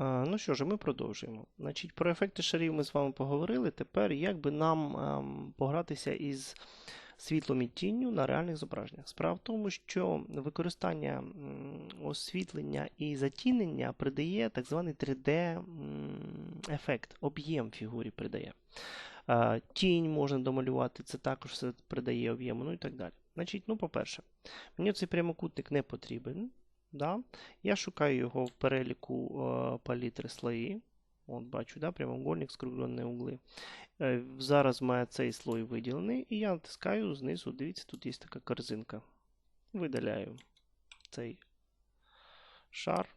Ну що ж, ми продовжуємо. Значить, Про ефекти шарів ми з вами поговорили. Тепер як би нам ем, погратися із світлом і тінню на реальних зображеннях. Справа в тому, що використання освітлення і затінення придає так званий 3D-ефект, об'єм фігурі придає. Тінь можна домалювати, це також все придає об'єму, ну і так далі. Значить, ну, По-перше, мені цей прямокутник не потрібен. Да? Я шукаю його в переліку е, палітри слої. От Бачу, да, прямоугольник, скруглені угли. Е, зараз має цей слой виділений, і я натискаю знизу. Дивіться, тут є така корзинка. Видаляю цей шар.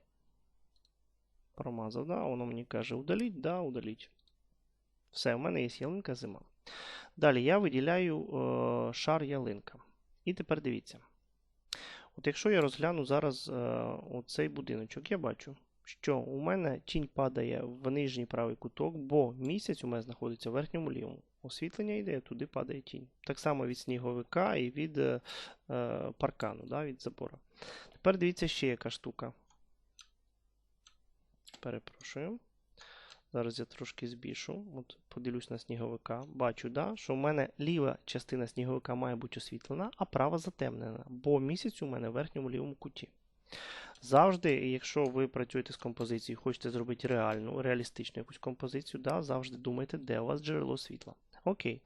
Промазав, да? воно мені каже, удаліть, да, удаліть. Все, у мене є ялинка зима. Далі я виділяю е, шар ялинка. І тепер дивіться. От Якщо я розгляну зараз е, оцей будиночок, я бачу, що у мене тінь падає в нижній правий куток, бо місяць у мене знаходиться в верхньому лівому. Освітлення йде, туди падає тінь. Так само від сніговика і від е, е паркану, да, від забора. Тепер дивіться ще яка штука. Перепрошую. Зараз я трошки збільшу. От Подивлюсь на сніговика. Бачу, да, що у мене ліва частина сніговика має бути освітлена, а права затемнена, бо місяць у мене в верхньому лівому куті. Завжди, якщо ви працюєте з композицією, хочете зробити реальну, реалістичну якусь композицію, да, завжди думайте, де у вас джерело світла. Окей.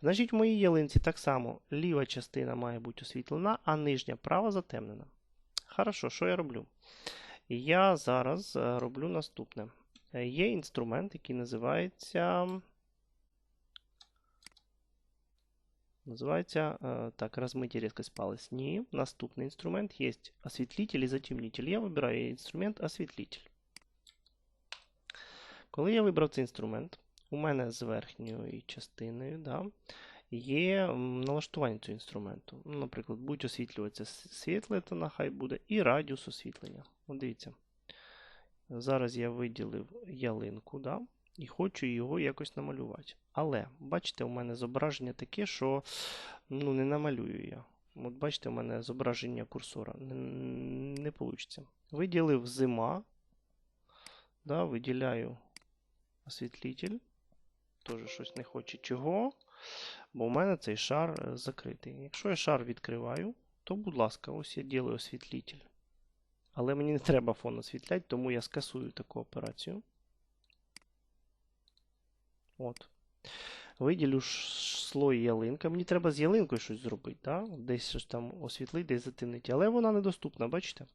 Значить, в моїй ялинці так само ліва частина має бути освітлена, а нижня права затемнена. Хорошо, що я роблю? Я зараз е, роблю наступне. Е, є інструмент, який називається. Називається э, так, размытие резкость палец. Ні. Наступний інструмент є освітлитель і затемнитель. Я вибираю інструмент освітлитель. Коли я вибрав цей інструмент, у мене з верхньою частиною да, є налаштування цього інструменту. Наприклад, будь освітлюватися світле, то хай буде, і радіус освітлення. От дивіться. Зараз я виділив ялинку. да, і хочу його якось намалювати. Але, бачите, у мене зображення таке, що ну, не намалюю я. От бачите, у мене зображення курсора. Не, не вийде. Виділив зима. Да, Виділяю освітлитель. Теж щось не хоче чого. Бо у мене цей шар е, закритий. Якщо я шар відкриваю, то, будь ласка, ось я ділю освітлитель. Але мені не треба фон освітляти, тому я скасую таку операцію. От. Виділю слой ялинка. Мені треба з ялинкою щось зробити. Да? Десь щось там освітлити, десь затемнити. Але вона недоступна, бачите?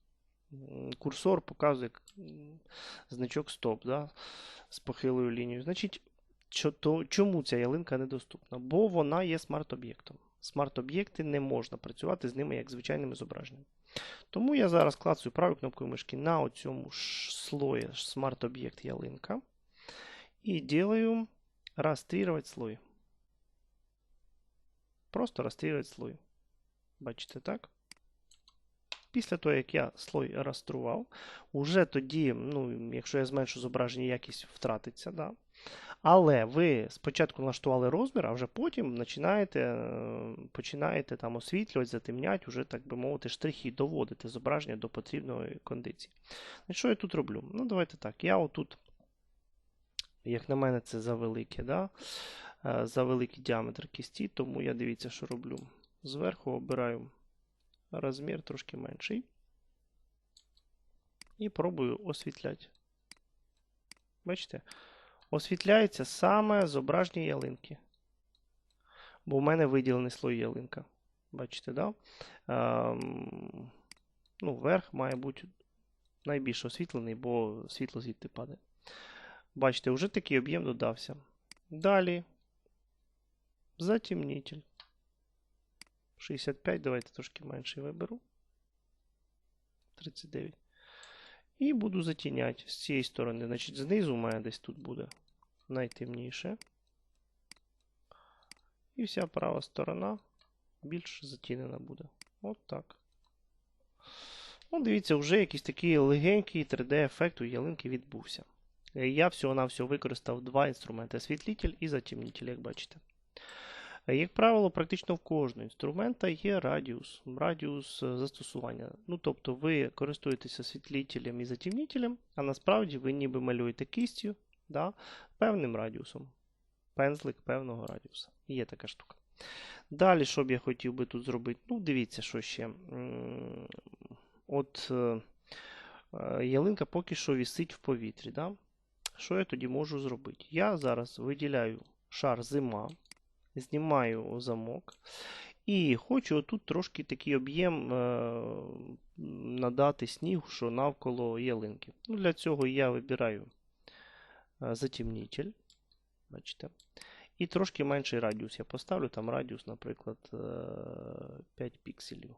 Курсор показує значок стоп да? з похилою лінією. Значить, чому ця ялинка недоступна? Бо вона є смарт-об'єктом. Смарт-об'єкти не можна працювати з ними як звичайними зображеннями. Тому я зараз клацаю правою кнопкою мишки на цьому слої смарт-об'єкт ялинка. І делаю Растрировать слой. Просто растрировать слой. Бачите, так? Після того, як я слой растрував, уже тоді, ну, якщо я зменшу зображення, якість втратиться. Да? Але ви спочатку налаштували розмір, а вже потім починаєте е, починаєте там освітлювати, затемняти, вже, так би мовити, штрихи, доводити зображення до потрібної кондиції. Що я тут роблю? Ну, давайте так. Я отут як на мене, це завелике, да? Е, за великий діаметр кісті, тому я дивіться, що роблю. Зверху обираю розмір трошки менший. І пробую освітляти. Бачите? Освітляється саме зображення ялинки. Бо в мене виділений слой ялинка. Бачите, да? Ем, ну, Верх має бути найбільш освітлений, бо світло звідти падає. Бачите, вже такий об'єм додався. Далі. Затемнитель. 65, давайте трошки менше виберу. 39. І буду затіняти з цієї сторони. Значить, знизу у мене десь тут буде найтемніше. І вся права сторона більш затінена буде. От так. Ну, дивіться, вже якийсь такий легенький 3D-ефект у ялинки відбувся. Я всього-навсього використав два інструменти освітлитель і затемнитель, як бачите. Е, Як правило, практично в кожного інструмента є радіус, радіус е, застосування. Ну, тобто ви користуєтеся світлітелем і затемнітелем, а насправді ви ніби малюєте кістю да, певним радіусом. Пензлик певного радіуса. Є така штука. Далі, що б я хотів би тут зробити? Ну, дивіться, що ще. От е, ялинка поки що вісить в повітрі. Да? Що я тоді можу зробити? Я зараз виділяю шар зима, знімаю замок. І хочу отут трошки такий об'єм е, надати снігу, що навколо ялинки. Ну, Для цього я вибираю е, затемнітель. Бачите? І трошки менший радіус я поставлю. Там радіус, наприклад, е, 5 пікселів.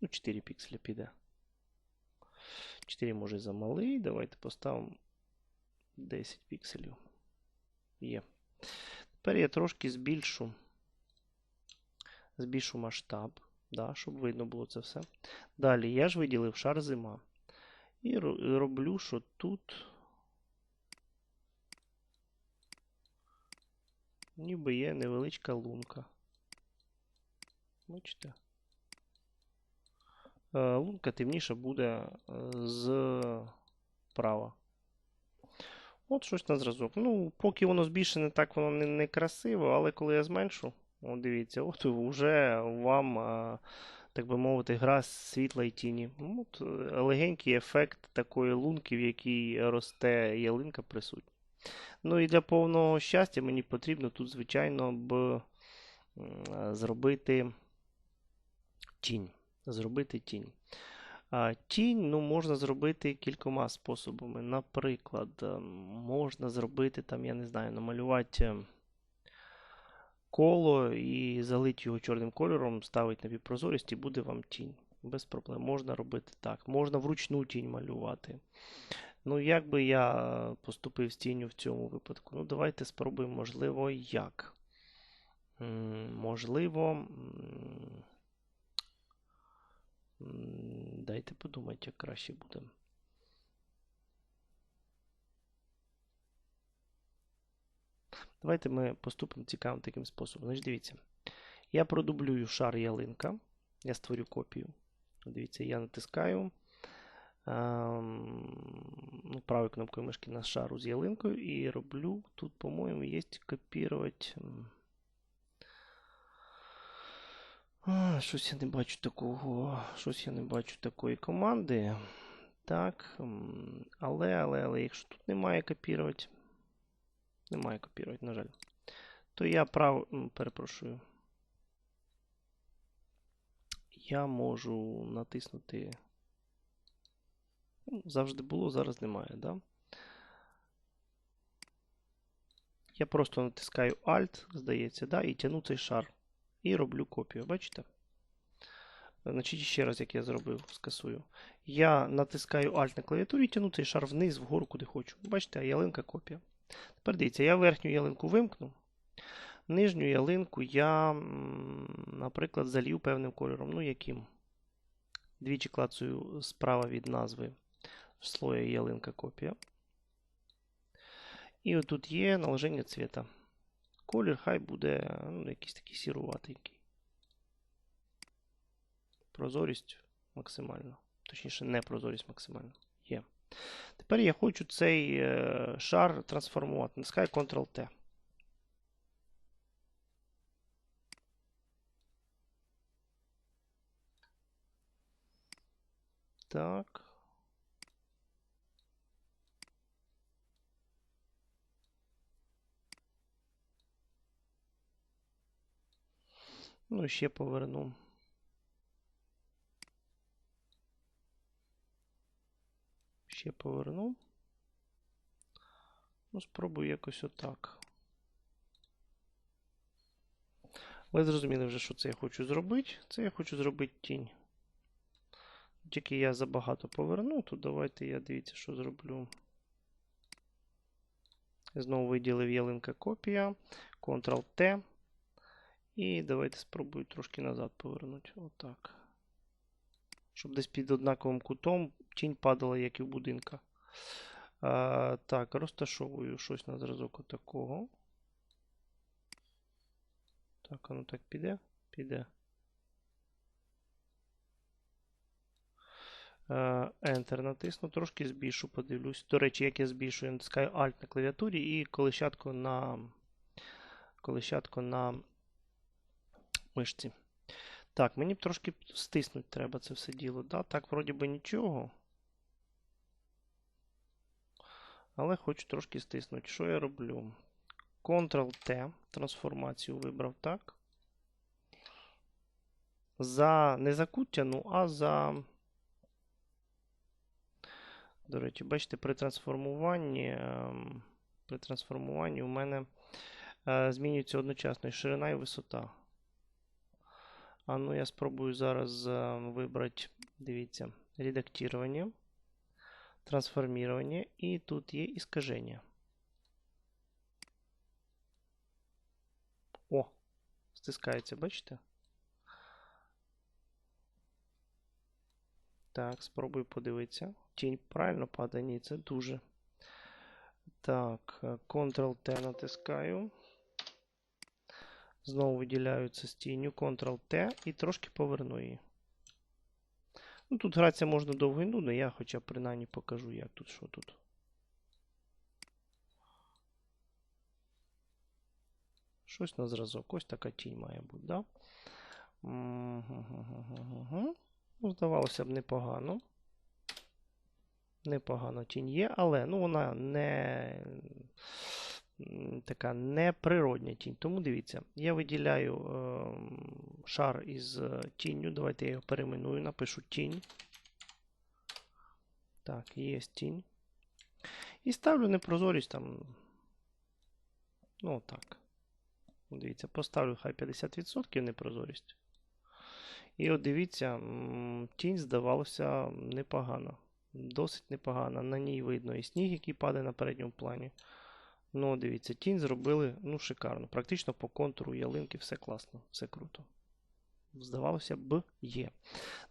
Ну, 4 пікселя піде. 4 може замалий. Давайте поставимо 10 пікселів. Є. Тепер я трошки збільшу, збільшу масштаб, да, щоб видно було це все. Далі я ж виділив шар зима. І роблю, що тут ніби є невеличка лунка. Бачите? Е, Лунка темніша буде е, зправа. От щось на зразок. Ну, поки воно збільшене, так воно не, не красиво, але коли я зменшу, от дивіться, от вже вам, а, так би мовити, гра світла і тіні. Ну, От, е, легенький ефект такої лунки, в якій росте ялинка присутній. Ну і для повного щастя мені потрібно тут, звичайно, б зробити тінь. Зробити тінь. Тінь ну, можна зробити кількома способами. Наприклад, ем, можна зробити, там, я не знаю, намалювати коло і залити його чорним кольором, ставити на півпрозорість і буде вам тінь. Без проблем. Можна робити так. Можна вручну тінь малювати. Ну, як би я поступив з тінню в цьому випадку? Ну, давайте спробуємо, можливо, як. Можливо. Дайте подумати, як краще буде. Давайте ми поступимо цікавим таким способом. Значить, дивіться. Я продублюю шар ялинка. Я створю копію. Дивіться, я натискаю ем, ну, правою кнопкою мишки на шару з ялинкою і роблю. Тут, по-моєму, є копірувати. Щось я не бачу такого. Щось я не бачу такої команди. Так. Але, але, але, якщо тут немає копірувати. Немає копірувати, на жаль. То я прав. Перепрошую. Я можу натиснути. Ну, Завжди було, зараз немає, да? Я просто натискаю Alt, здається, да, і тяну цей шар. І роблю копію. Бачите? Значить, ще раз, як я зробив, скасую. Я натискаю Alt на клавіатурі тяну цей шар вниз, вгору, куди хочу. Бачите, ялинка копія. Тепер дивіться, я верхню ялинку вимкну. Нижню ялинку я, наприклад, залью певним кольором. Ну, яким? Двічі клацаю справа від назви слоя ялинка копія. І отут є наложення цвіта. Колір хай буде ну, якийсь такий сіруватенький. Прозорість максимальна. Точніше, не прозорість максимальна. Є. Тепер я хочу цей е, шар трансформувати. Натискаю Ctrl-T. Так. Ну, ще поверну. Ще поверну. Ну, спробую якось отак. Ви зрозуміли вже, що це я хочу зробити. Це я хочу зробити тінь. Тільки я забагато поверну, то давайте я дивіться, що зроблю. Знову виділив ялинка копія. Ctrl-T. І давайте спробую трошки назад повернути. Отак. Щоб десь під однаковим кутом тінь падала, як і в будинка. А, так, розташовую щось на зразок отакого. Так, воно так піде? Піде. Enter натисну, трошки збільшу, подивлюсь. До речі, як я збільшую, натискаю Alt на клавіатурі і колещатку на колещатку на мишці. Так, мені б трошки стиснути треба це все діло. Да? Так, вроді би нічого. Але хочу трошки стиснути. Що я роблю? Ctrl-T, трансформацію вибрав так. За не за кутяну, а за. До речі, бачите, при трансформуванні ем, при трансформуванні у мене е, змінюється одночасно і ширина і висота. А ну я спробую зараз е, вибрати, дивіться, редактування, трансформування, і тут є іскаження. О, стискається, бачите? Так, спробую подивитися. Тінь правильно падає? Ні, це дуже. Так, Ctrl-T натискаю. Знову виділяю це з тінню, Ctrl-T і трошки поверну її. Ну, Тут гратися можна довго і нудно, я хоча б принаймні покажу, як тут, що тут. Щось на зразок. Ось така тінь має бути, да? Ну, здавалося б, непогано. Непогано тінь є, але ну, вона не така неприродня тінь. Тому дивіться, я виділяю е, шар із тінню. Давайте я його перейменую, напишу тінь. Так, є тінь. І ставлю непрозорість там. Ну, так. Дивіться, поставлю хай 50% непрозорість. І от дивіться, тінь здавалося непогано. Досить непогано. На ній видно і сніг, який падає на передньому плані. Ну, дивіться, тінь зробили ну, шикарно. Практично по контуру ялинки все класно, все круто. Здавалося б, є.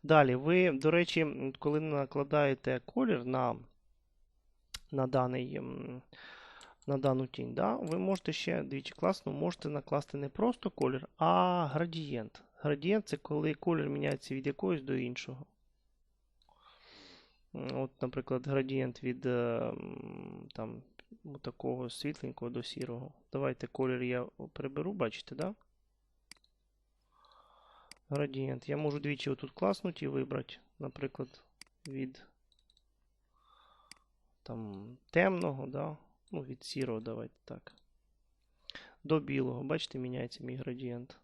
Далі, ви, до речі, коли накладаєте колір на на, даний, на дану тінь, да, ви можете ще двічі класно, можете накласти не просто колір, а градієнт. Градієнт це коли колір міняється від якогось до іншого. От, Наприклад, градієнт від е, там, такого світленького до сірого. Давайте колір я приберу, бачите, да? Градієнт. Я можу двічі отут класнути і вибрати, наприклад, від там темного, да? ну, від сірого, давайте так. До білого. Бачите, міняється мій градієнт.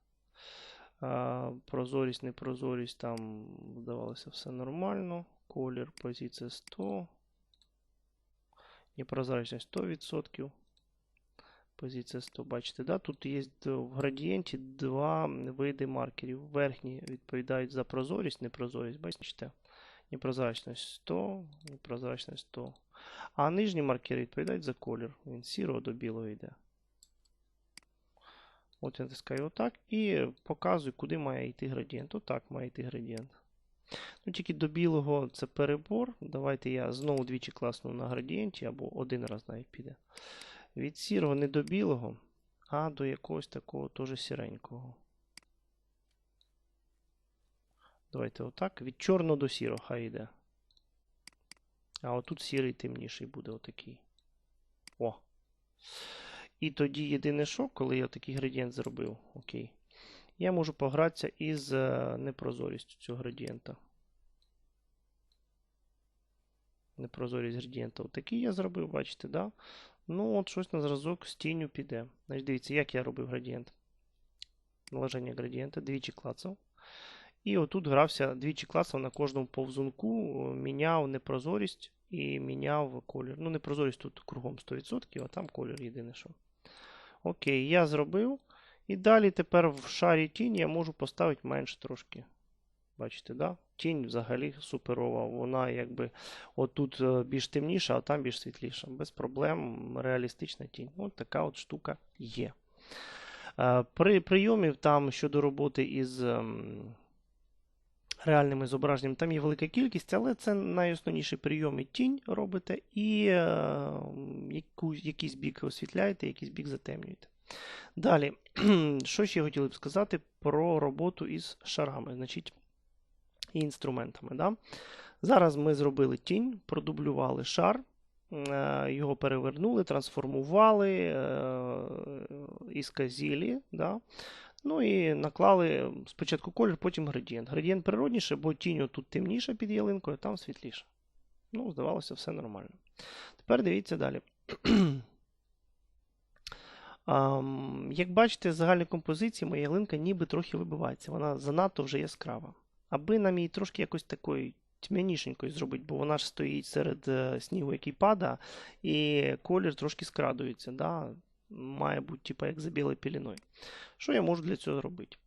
Прозорість, непрозорість, там здавалося все нормально. Колір, позиція 100. Непрозрачність 100%. Позиція 100. Бачите, да? тут є в градієнті два види маркерів. Верхні відповідають за прозорість, непрозорість. Бачите? Непрозрачність 100, непрозрачність 100. А нижні маркери відповідають за колір. Він сірого до білого йде. От я натискаю отак і показую, куди має йти градієнт. Отак має йти градієнт. Ну, Тільки до білого це перебор. Давайте я знову двічі класну на градієнті, або один раз навіть піде. Від сірого не до білого, а до якогось такого теж сіренького. Давайте отак. Від чорного до сірого хай йде. А отут сірий темніший буде отакий. О! І тоді єдине що, коли я такий градієнт зробив, окей, я можу погратися із е, непрозорістю цього градієнта. Непрозорість градієнта. Отакий я зробив, бачите, да? Ну, от щось на зразок з тінню піде. Значить, Дивіться, як я робив градієнт. Наложення градієнта, двічі клацав. І отут грався двічі клацав на кожному повзунку, міняв непрозорість і міняв колір. Ну, непрозорість тут кругом 100%, а там колір єдине що. Окей, я зробив. І далі тепер в шарі тінь я можу поставити менше трошки. Бачите, да? Тінь взагалі суперова. Вона якби отут е, більш темніша, а там більш світліша. Без проблем реалістична тінь. От така от штука є. Е, при прийомів там щодо роботи із ем, реальними зображеннями, там є велика кількість, але це найосновніші прийоми тінь робите і е, якийсь бік освітляєте, якийсь бік затемнюєте. Далі, що ще хотіли б сказати про роботу із шарами, значить, і інструментами. Да? Зараз ми зробили тінь, продублювали шар, е, його перевернули, трансформували, е, ісказілі, да? Ну і наклали спочатку колір, потім градієнт. Градієнт природніше, бо тінь тут темніша під ялинкою, там світліше. Ну, здавалося, все нормально. Тепер дивіться далі. Як бачите, з загальної композиції моя ялинка ніби трохи вибивається. Вона занадто вже яскрава. Аби нам її трошки якось такою тьмянішенькою зробити, бо вона ж стоїть серед е, снігу, який падає, і колір трошки скрадується. Да? Має бути, типу, як за білою піліною. Що я можу для цього зробити?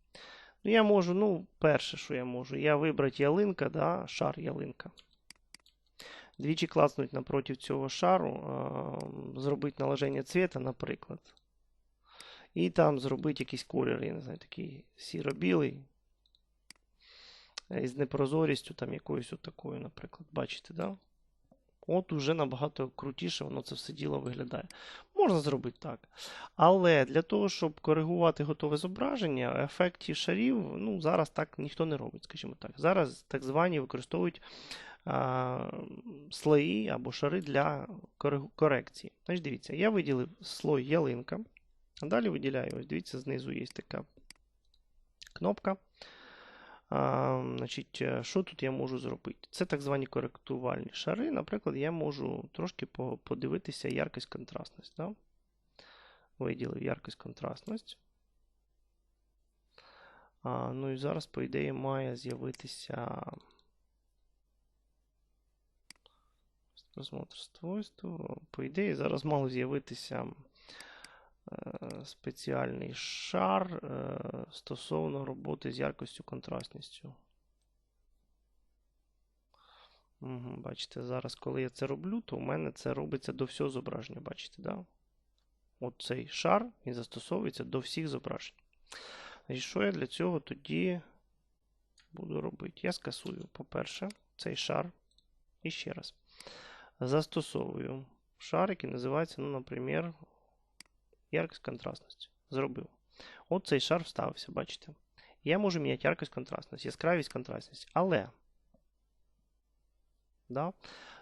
Ну, Я можу, ну, перше, що я можу, я вибрати ялинка, да, шар ялинка. Двічі класнуть напроти цього шару, зробити наложення цвіта, наприклад. І там зробити якийсь колір, я не знаю, такий сіро-білий. Із непрозорістю, там якоюсь отакою, наприклад. Бачите, да? От уже набагато крутіше воно це все діло виглядає. Можна зробити так. Але для того, щоб коригувати готове зображення, ефекті шарів ну, зараз так ніхто не робить, скажімо так. Зараз так звані використовують а, слої або шари для корекції. Значить, Дивіться, я виділив слой ялинка. А далі виділяю, ось дивіться, знизу є така кнопка. А, значить, е, Що тут я можу зробити? Це так звані коректувальні шари. Наприклад, я можу трошки подивитися яркость контрастність. Да? Виділив яркость контрастність. Ну і зараз, по ідеї, має з'явитися. Просмотр свойств. По ідеї, зараз мало з'явитися спеціальний шар е, стосовно роботи з яркостю контрастністю. Бачите, зараз, коли я це роблю, то у мене це робиться до всього зображення. Бачите, да? От цей шар він застосовується до всіх зображень. І що я для цього тоді буду робити? Я скасую, по-перше, цей шар. І ще раз. Застосовую шар, який називається, ну, наприклад, яркость контрастності. Зробив. От цей шар вставився, бачите? Я можу міняти яркость контрастність, яскравість контрастність. Але да,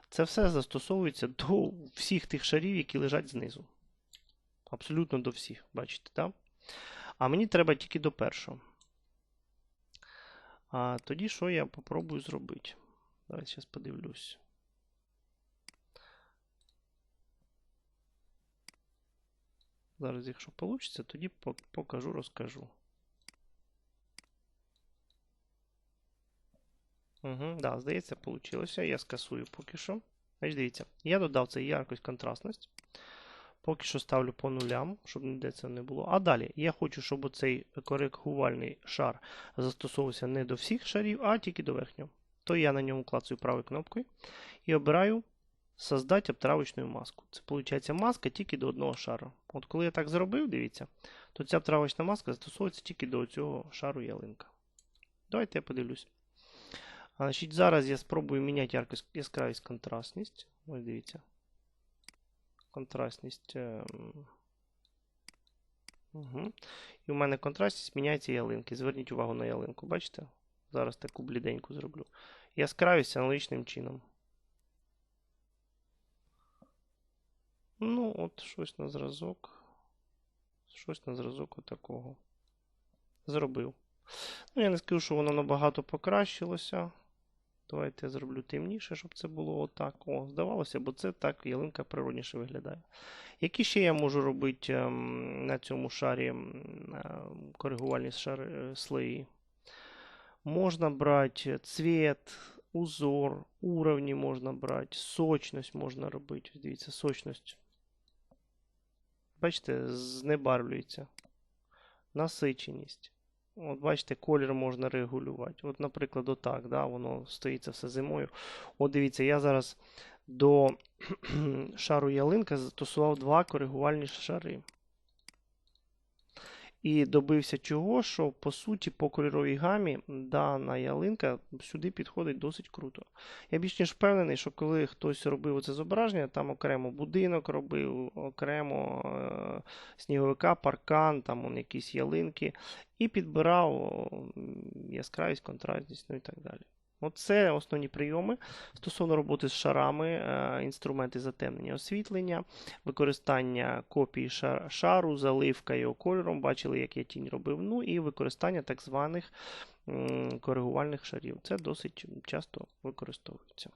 це все застосовується до всіх тих шарів, які лежать знизу. Абсолютно до всіх, бачите, да? А мені треба тільки до першого. А тоді що я попробую зробити? Давайте зараз подивлюсь. Зараз, якщо вийде, тоді покажу, розкажу. Угу, да, Здається, вийшло. Я скасую поки що. Значить, Дивіться, я додав цей яркость контрастність. Поки що ставлю по нулям, щоб ніде це не було. А далі я хочу, щоб цей коригувальний шар застосовувався не до всіх шарів, а тільки до верхнього. То я на ньому клацаю правою кнопкою і обираю создать обтравочну маску. Це виходить маска тільки до одного шару. От коли я так зробив, дивіться, то ця обтравочна маска застосовується тільки до цього шару ялинка. Давайте я подивлюсь. Значить, Зараз я спробую міняти яркость, яскравість контрастність. Ось дивіться. Контрастність. Угу. І у мене контрастність міняється ялинки. Зверніть увагу на ялинку, бачите? Зараз таку бліденьку зроблю. Яскравість аналогічним чином. Ну, от щось на зразок. Щось на зразок отакого. Зробив. Ну, я не скажу, що воно набагато покращилося. Давайте я зроблю темніше, щоб це було отак. О, здавалося, бо це так ялинка природніше виглядає. Які ще я можу робити ем, на цьому шарі ем, коригувальні шари, е, слої? Можна брати цвіт, узор, уровні можна брати, сочність можна робити. Дивіться, сочність бачите, знебарвлюється. Насиченість. От Бачите, колір можна регулювати. От, наприклад, отак, да, воно стоїться все зимою. От дивіться, я зараз до шару ялинка застосував два коригувальні шари. І добився чого, що по суті по кольоровій гамі дана ялинка сюди підходить досить круто. Я більш ніж впевнений, що коли хтось робив це зображення, там окремо будинок робив, окремо е, сніговика, паркан, там он, якісь ялинки, і підбирав яскравість, контрастність, ну і так далі. Оце основні прийоми стосовно роботи з шарами, е, інструменти затемнення освітлення, використання копії шару, заливка його кольором, бачили, як я тінь робив, ну і використання так званих коригувальних шарів. Це досить часто використовується.